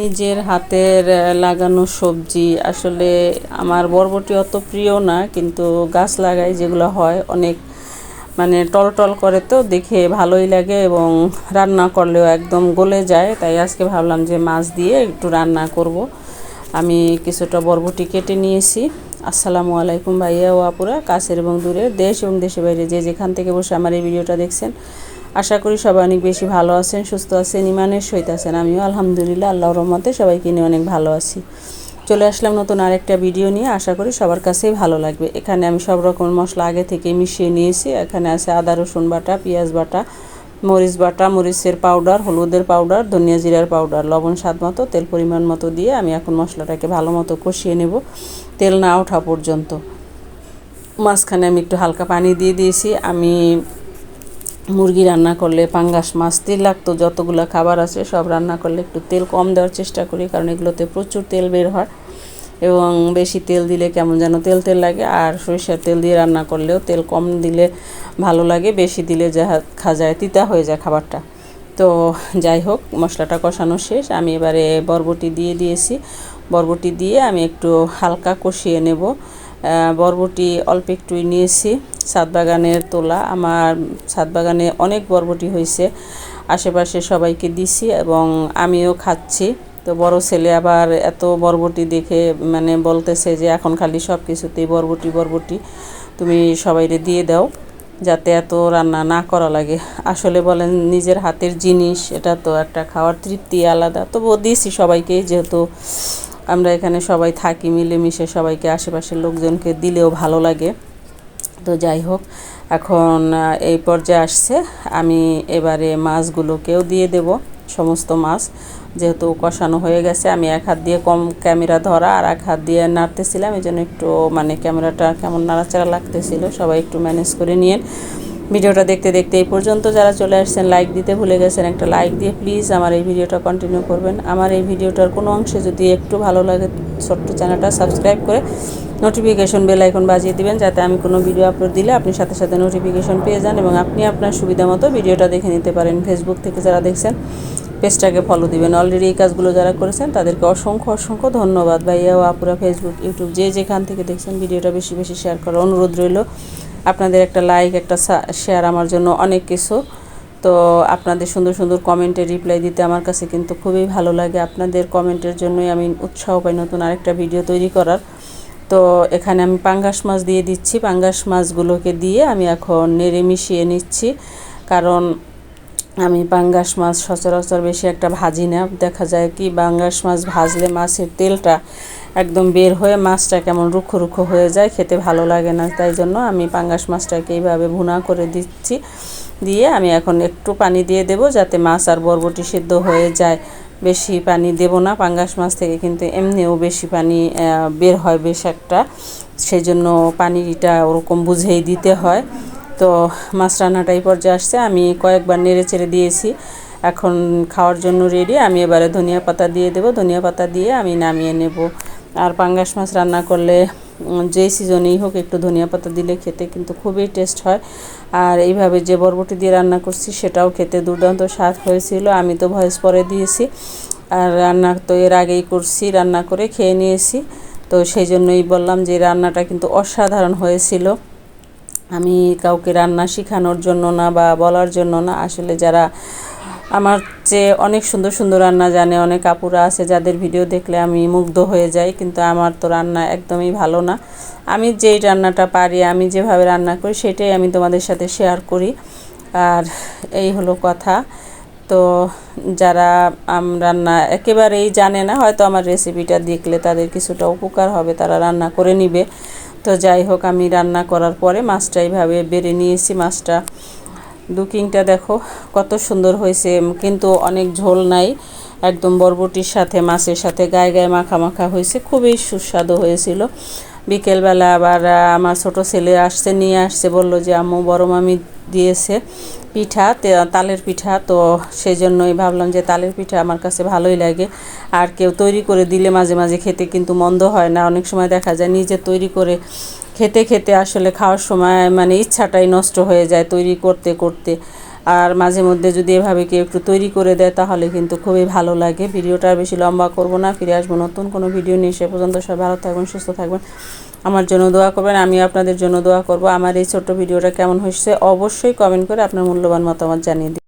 নিজের হাতের লাগানো সবজি আসলে আমার বরবটি অত প্রিয় না, কিন্তু গাছ লাগাই যেগুলো হয় অনেক মানে টল টল করে তো দেখে ভালোই লাগে এবং রান্না করলেও একদম গলে যায়। তাই আজকে ভাবলাম যে মাছ দিয়ে একটু রান্না করব। আমি কিছুটা বরবটি কেটে নিয়েছি। আসসালামু আলাইকুম ভাইয়া ও আপুরা, কাছের এবং দূরে, দেশ এবং দেশের বাইরে যে যেখান থেকে বসে আমার এই ভিডিওটা দেখছেন। আশা করি সবাই অনেক বেশি ভালো আছেন, সুস্থ আছেন, ইমানের সহিত আছেন। আমিও আলহামদুলিল্লাহ আল্লাহ রহমতে সবাইকে নিয়ে অনেক ভালো আছি। চলে আসলাম নতুন আরেকটা ভিডিও নিয়ে। আশা করি সবার কাছেই ভালো লাগবে। এখানে আমি সব রকম মশলা আগে থেকে মিশিয়ে নিয়েছি। এখানে আছে আদা, রসুন বাটা, পেঁয়াজ বাটা, মরিচ বাটা, মরিচের পাউডার হলুদের পাউডার ধনিয়া জিরার পাউডার লবণ স্বাদ মতো, তেল পরিমাণ মতো দিয়ে আমি এখন মশলাটাকে ভালো মতো কষিয়ে নেব। তেল না ওঠা পর্যন্ত। মাঝখানে আমি একটু হালকা পানি দিয়ে দিয়েছি। আমি মুরগি রান্না করলে পাঙ্গাস, মাছ, তেল লাগতো, যতগুলো খাবার আছে সব রান্না করলে একটু তেল কম দেওয়ার চেষ্টা করি, কারণ এগুলোতে প্রচুর তেল বের হয়। এবং বেশি তেল দিলে কেমন যেন তেল তেল লাগে, আর সরিষার তেল দিয়ে রান্না করলেও তেল কম দিলে ভালো লাগে, বেশি দিলে যা খা যায়, তিতা হয়ে যায় খাবারটা। তো যাই হোক, মশলাটা কষানো শেষ, আমি এবারে বরবটি দিয়ে দিয়েছি। বরবটি দিয়ে আমি একটু হালকা কষিয়ে নেব। বরবটি অল্প একটুই নিয়েছি। ছাদ বাগানের তোলা। আমার ছাদ বাগানে অনেক বরবটি হয়েছে। আশেপাশে সবাইকে দিছি এবং আমিও খাচ্ছি। তো বড় ছেলে আবার এত বরবটি দেখে মানে বলতেছে যে, এখন খালি সব কিছুতেই বরবটি বরবটি। তুমি সবাইরে দিয়ে দাও যাতে এত রান্না না করা লাগে। আসলে বলেন, নিজের হাতের জিনিস, এটা তো একটা খাওয়ার তৃপ্তি আলাদা। তবুও দিয়েছি সবাইকেই যেহেতু আমরা এখানে সবাই থাকি, মিলেমিশে সবাইকে, আশেপাশের লোকজনকে দিলেও ভালো লাগে। তো যাই হোক, এখন এই পর্যায়ে আসছে। আমি এবারে মাছগুলোকেও দিয়ে দেব, সমস্ত মাছ। যেহেতু কষানো হয়ে গেছে, আমি এক হাত দিয়ে কম ক্যামেরা ধরা আর এক হাত দিয়ে নাড়তেছিলাম। এই জন্য একটু মানে ক্যামেরাটা কেমন নাড়াচাড়া লাগতেছিল, সবাই একটু ম্যানেজ করে নিয়ে ভিডিওটা দেখতে দেখতে এই পর্যন্ত। যারা চলে আসছেন লাইক দিতে ভুলে গেছেন, একটা লাইক দিয়ে প্লিজ আমার এই ভিডিওটা কন্টিনিউ করবেন। আমার এই ভিডিওটার কোনো অংশে যদি একটু ভালো লাগে, ছোট্ট চ্যানেলটা সাবস্ক্রাইব করে নোটিফিকেশন বেল আইকন বাজিয়ে দিবেন, যাতে আমি কোনো ভিডিও আপলোড দিলে আপনি সাথে সাথে নোটিফিকেশন পেয়ে যান এবং আপনি আপনার সুবিধা মতো ভিডিওটা দেখে নিতে পারেন। ফেসবুক থেকে যারা দেখছেন, পেজটাকে ফলো দিবেন। অলরেডি এই কাজগুলো যারা করেছেন, তাদেরকে অসংখ্য অসংখ্য ধন্যবাদ। ভাইয়া ও আপুরা ফেসবুক ইউটিউব যে যেখান থেকে দেখছেন ভিডিওটা বেশি বেশি শেয়ার করার অনুরোধ রইল। আপনাদের একটা লাইক একটা শেয়ার আমার জন্য অনেক কিছু। তো আপনাদের সুন্দর সুন্দর কমেন্টে রিপ্লাই দিতে আমার কাছে কিন্তু খুবই ভালো লাগে। আপনাদের কমেন্টের জন্যই আমি উৎসাহ পাই নতুন আরেকটা ভিডিও তৈরি করার। তো এখানে আমি পাঙ্গাস মাছ দিয়ে দিচ্ছি। পাঙ্গাস মাছগুলোকে দিয়ে আমি এখন নেড়ে মিশিয়ে নিচ্ছি। কারণ আমি পাঙ্গাস মাছ সচরাচর বেশি একটা ভাজি না। দেখা যায় কি, পাঙ্গাস মাছ ভাজলে মাছের তেলটা একদম বের হয়ে মাছটা কেমন রুক্ষ রুক্ষ হয়ে যায়, খেতে ভালো লাগে না। তাই জন্য আমি পাঙ্গাস মাছটাকে এইভাবে ভুনা করে দিচ্ছি। দিয়ে আমি এখন একটু পানি দিয়ে দেব যাতে মাছ আর বরবটি সিদ্ধ হয়ে যায়। বেশি পানি দেব না, পাঙ্গাস মাছ থেকে কিন্তু এমনিও বেশি পানি বের হয় বেশ একটা। সেই জন্য পানিটা ওরকম বুঝেই দিতে হয়। তো মাছ রান্নাটা এই পর্যায়ে আসছে। আমি কয়েকবার নেড়ে চেড়ে দিয়েছি। এখন খাওয়ার জন্য রেডি আমি এবারে ধনিয়া পাতা দিয়ে দেবো। ধনিয়া পাতা দিয়ে আমি নামিয়ে নেব। আর পাঙ্গাস মাছ রান্না করলে যেই সিজনেই হোক একটু ধনিয়া পাতা দিলে খেতে কিন্তু খুবই টেস্ট হয়। আর এইভাবে যে বরবটি দিয়ে রান্না করছি সেটাও খেতে দুর্দান্ত স্বাদ হয়েছিল। আমি তো ভয়েস পরে দিয়েছি। আর রান্না তো এর আগেই করছি, রান্না করে খেয়ে নিয়েছি। তো সেই জন্যই বললাম যে রান্নাটা কিন্তু অসাধারণ হয়েছিল। আমি কাউকে রান্না শেখানোর জন্য না বা বলার জন্য না, আসলে যারা আমার চেয়ে অনেক সুন্দর সুন্দর রান্না জানে, অনেক আপুরা আছে যাদের ভিডিও দেখলে আমি মুগ্ধ হয়ে যাই, কিন্তু আমার তো রান্না একদমই ভালো না। আমি যেই রান্নাটা পারি, আমি যেভাবে রান্না করি, সেটাই আমি তোমাদের সাথে শেয়ার করি। আর এই হলো কথা। তো যারা রান্না একেবারেই জানে না, হয়তো আমার রেসিপিটা দেখলে তাদের কিছুটা উপকার হবে, তারা রান্না করে নিবে। তো যাই হোক, আমি রান্না করার পরে মাছটা এইভাবে বেড়ে নিয়েছি। মাছটা দুকিংটা দেখো, কত সুন্দর হয়েছে, কিন্তু অনেক ঝোল নাই। একদম বরবটির সাথে, মাছের সাথে গায়ে গায়ে মাখা মাখা হয়েছে, খুবই সুস্বাদু হয়েছিল। বিকেলবেলা আবার আমার ছোট ছেলে আসছে, নিয়ে আসছে, বলল যে, আম্মু, বড় মামি দিয়েছে পিঠা তালের পিঠা। তো সেই জন্যই ভাবলাম যে, তালের পিঠা আমার কাছে ভালোই লাগে। আর কেউ তৈরি করে দিলে মাঝে মাঝে খেতে কিন্তু মন্দ হয় না। অনেক সময় দেখা যায় নিজে তৈরি করে খেতে খেতে আসলে খাওয়ার সময় মানে ইচ্ছাটাই নষ্ট হয়ে যায় তৈরি করতে করতে। আর মাঝে মধ্যে যদি এভাবে কেউ একটু তৈরি করে দেয় তাহলে কিন্তু খুবই ভালো লাগে। ভিডিওটা বেশি লম্বা করব না, ফিরে আসব নতুন কোনো ভিডিও নিয়ে। সে পর্যন্ত সবাই ভালো থাকবেন, সুস্থ থাকবেন। আমার জন্য দোয়া করবেন, আমি আপনাদের জন্য দোয়া করব। আমার এই ছোট্ট ভিডিওটা কেমন হয়েছে অবশ্যই কমেন্ট করে আপনার মূল্যবান মতামত জানিয়ে দিন।